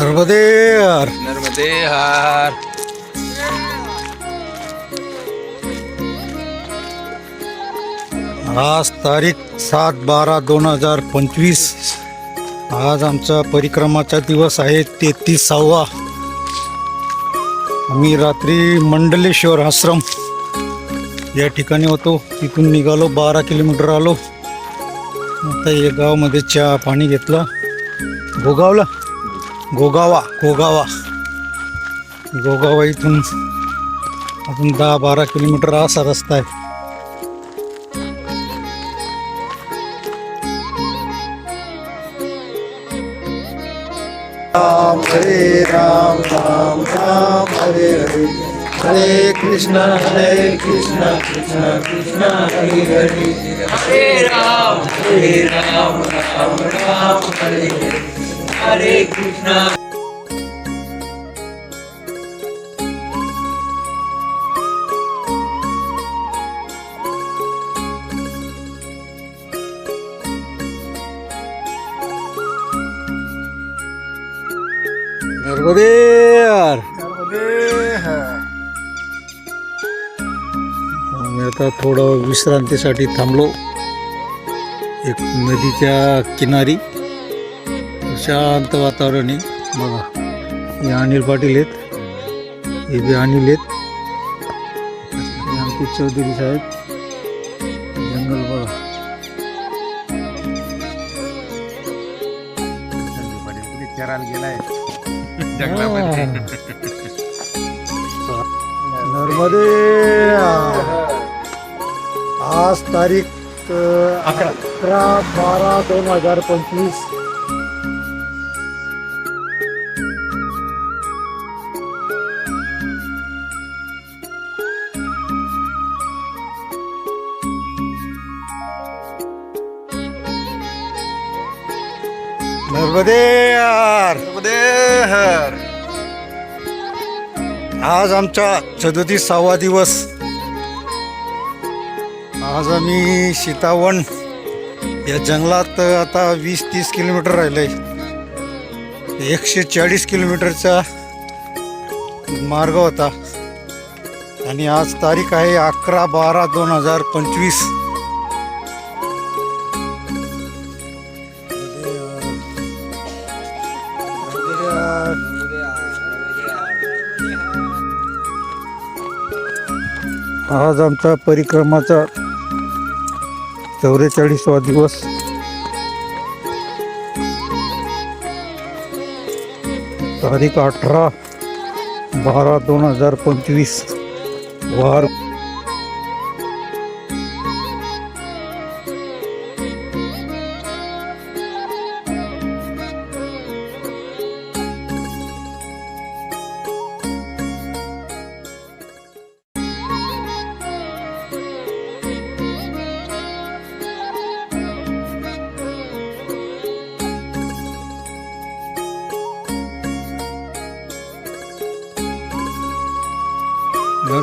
नर्मदे हर नर्मदे हार आज तारीख सात बारा दोन हजार पंचवीस. आज आमचा परिक्रमाचा दिवस आहे तेहतीसावा. आम्ही रात्री मंडलेश्वर आश्रम या ठिकाणी होतो. तिथून निघालो बारा किलोमीटर आलो. आता या गावामध्ये चहा पाणी घेतला. गोगावला गोगावा गोगावा। गोगावा इथून अजून दहा बारा किलोमीटर असा रस्ता आहे. राम हरे राम राम राम हरे हरे। हरे कृष्ण हरे कृष्ण कृष्ण कृष्ण हरे हरे। हरे राम। हरे राम राम राम हरे हरे। हरे कृष्णा। आता थोडं विश्रांतीसाठी थांबलो. एक नदीच्या किनारी. शांत वातावरण आहे. बघा हे अनिल पाटील आहेत. हे बी अनिल आहेत. हे अंकित चौधरी साहेब. जंगल बघा. नर्मदे! आज तारीख अकरा अकरा बारा दोन हजार पंचवीस. नर्मदे यार हर आज आमचा सदतीसावा दिवस. आज आम्ही सीतावण या जंगलात आता वीस तीस किलोमीटर राहिलंय. एकशे चाळीस किलोमीटरचा मार्ग होता. आणि आज तारीख आहे अकरा बारा दोन हजार पंचवीस. आज आमचा परिक्रमाचा चौवेचाळीसवा दिवस. तारीख अठरा बारा दोन हजार पंचवीस. वार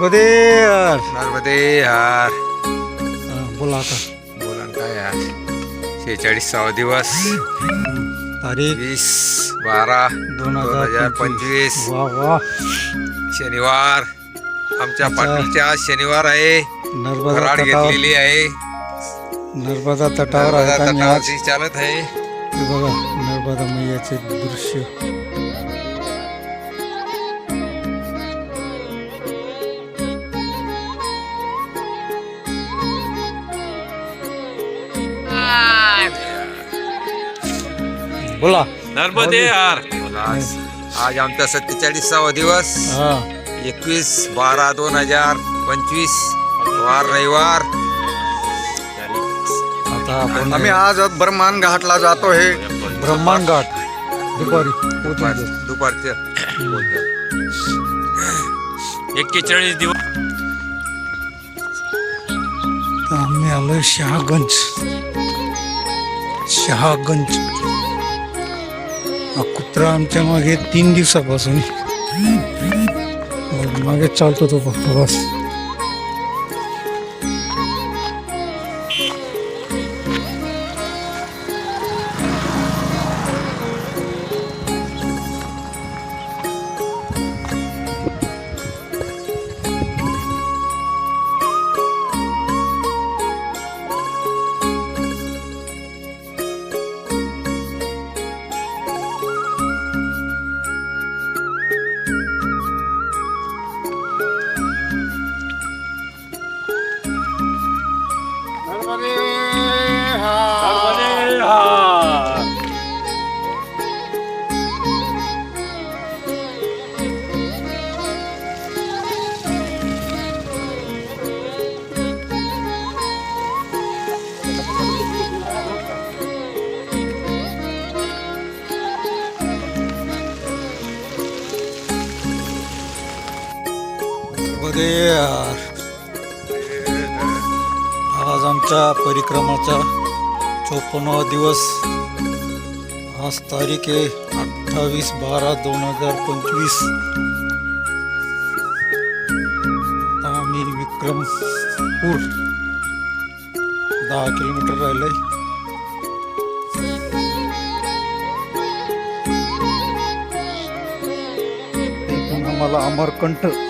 नर्मदे यार. नर्मदे हा, बोला आता. बोला ना काय यार? शेहेचाळीसावा दिवस. तारीख? वीस बारा दोन दोन हजार पंचवीस. वा वा. शनिवार. आमच्या पाटीलच्या आज शनिवार आहे. नर्मदा फराळ तटावर घेतलेली आहे. नर्मदा तटावर नर्मदा आहेत आणि आज तटावरती चालत आहे. हे बघा नर्मदा मैयाचे दृश्य. बोला. नर्मदे हार आज आज आमचा सत्तेचाळीसावा दिवस. हा. एकवीस बारा दोन हजार पंचवीस. वार रविवार. आता आपण आम्ही आज ब्रह्मान घाटला जातो हे. ब्रह्मांड घाट दुपारी. पोहोचून जाऊ. दुपारच्या एक्केचाळीस दिवस. तर आम्ही आलो शहागंज. शहागंज. कुत्रा आमच्या मागे तीन दिवसापासून. मागे चालतो तो फक्त बस. ते आज आमच्या परिक्रमाचा चोपन्नावा दिवस. आज तारीख आहे अठ्ठावीस बारा दोन हजार पंचवीस. आम्ही विक्रमपूर दहा किलोमीटर राहिलंय. मला अमरकंठ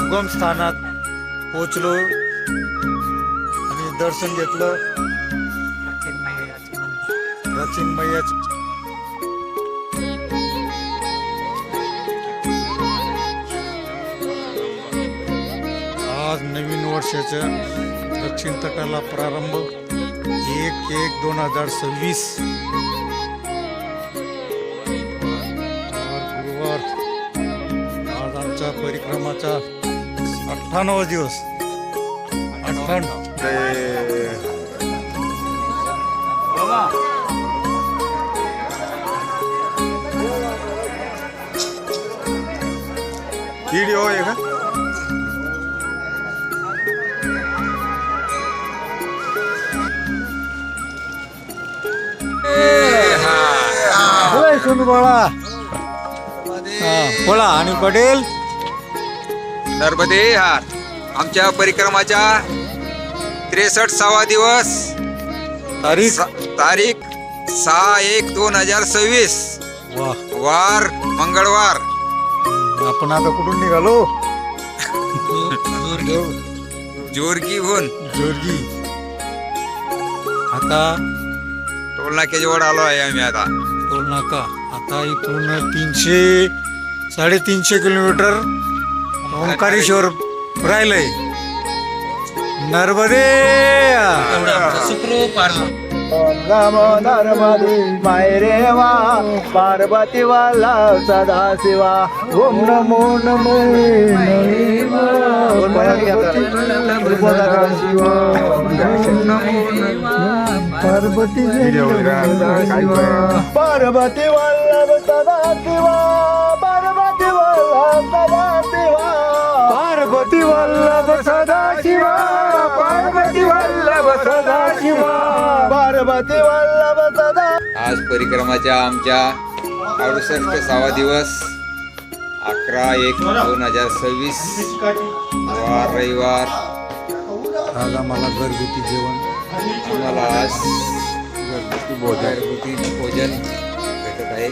उगम स्थानात पोचलो आणि दर्शन घेतलं. प्राचीन मैयाच. आज नवीन वर्षाच्या दक्षिण तटाला प्रारंभ. एक एक दोन हजार सव्वीस. गुरुवार. आज आमच्या परिक्रमाचा अठ्ठावन्न दिवस अठ्ठावन्न व्हिडिओ आहे का बाळा हा, बोला आणि पटेल? नर्मदे हार. आमच्या परिक्रमाच्या त्रेसष्ट सहावा दिवस. तारीख? तारीख सहा एक दोन हजार सव्वीस. वा वार मंगळवार. आपण आता कुठून निघालो? जोरगीहून. जोरगी. आता? टोल नाक्याजवळ आलो आहे आम्ही आता. टोल नाका आता इथून तीनशे साडेतीनशे किलोमीटर ओंकारेश्वर राहिलंय. नर्मदे. सुखरूप राम नर्मदे मायरेवा पार्वती वाला सदा शिवा ओम नमो नमो. पार्वती पार्वती वल्लभ सदा शिवा पार्वती वल्लभ सदा पार्वती वल्लभ सदा शिवा पार्वती वल्लभ सदा शिवा पार्वती वल्लभ सदा आज परिक्रमाच्या आमच्या अडुसष्ट सहावा दिवस अकरा एक दोन हजार सव्वीस. वार रविवार. आज आम्हाला घरगुती जेवण. आम्हाला आज घरगुती भोजन. घरगुती भोजन भेटत आहे.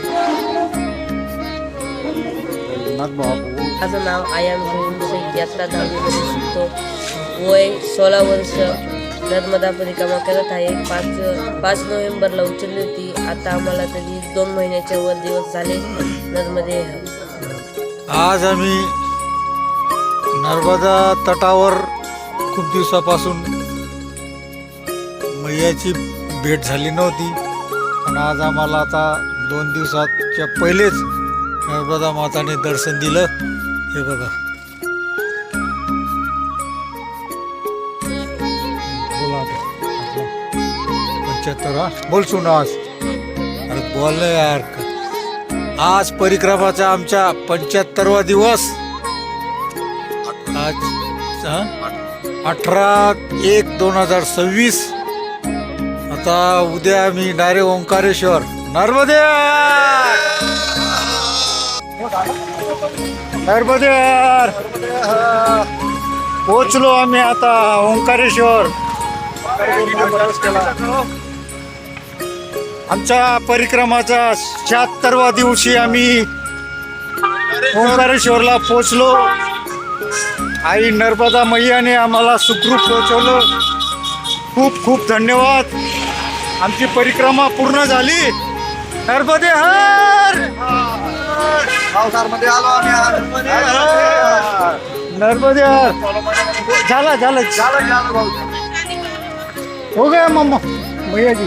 रघुनाथ बाबू माझं नाव आयाम शेख इयत्ता दहावीमध्ये शिकतो. वय सोळा वर्ष. नर्मदा परिक्रमा करत आहे. पाच पाच नोव्हेंबरला उचलली होती. आता आम्हाला तरी दोन महिन्याच्या वर दिवस झाले. नर्मदे. आज आम्ही नर्मदा तटावर खूप दिवसापासून मैयाची भेट झाली नव्हती. पण आज आम्हाला आता दोन दिवसाच्या पहिलेच नर्मदा माताने दर्शन दिलं. हे बघा. बोला पंच्याहत्तर बोल सुन आज. अरे बोल ना यार. आज परिक्रमाचा आमच्या पंच्याहत्तरवा दिवस. आज अठरा एक दोन हजार सव्वीस. आता उद्या मी डायरेक्ट ओंकारेश्वर. नर्मदे! हरबदेर पोचलो आम्ही आता ओंकारेश्वर. आमच्या परिक्रमाचा शहात्तरवा दिवशी आम्ही ओंकारेश्वरला पोचलो. आई नर्मदा मैयाने आम्हाला सुखरूप पोहोचवलं खूप खूप धन्यवाद. आमची परिक्रमा पूर्ण झाली. नर्मदे हर! पावसामध्ये आलो आम्ही. नर्मदे नर्मदे. हर झाला. झाला हो गया मम्मा भैया जी.